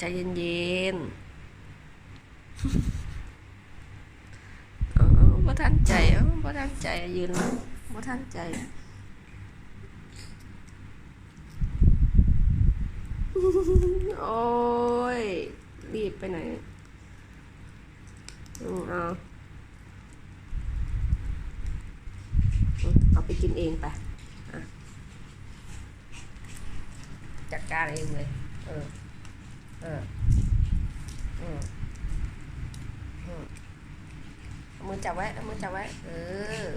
ใจเย็นๆอ๋อบ่ทันใจอ๋อบ่ทันใจยืนบ่ทันใจโอ้ย รีบไปไหนอืมเอาเอาไปกินเองไปจัดการเองเลย เอ อืมอืมเอา มือจับไว้เอามือจับไว้ เออ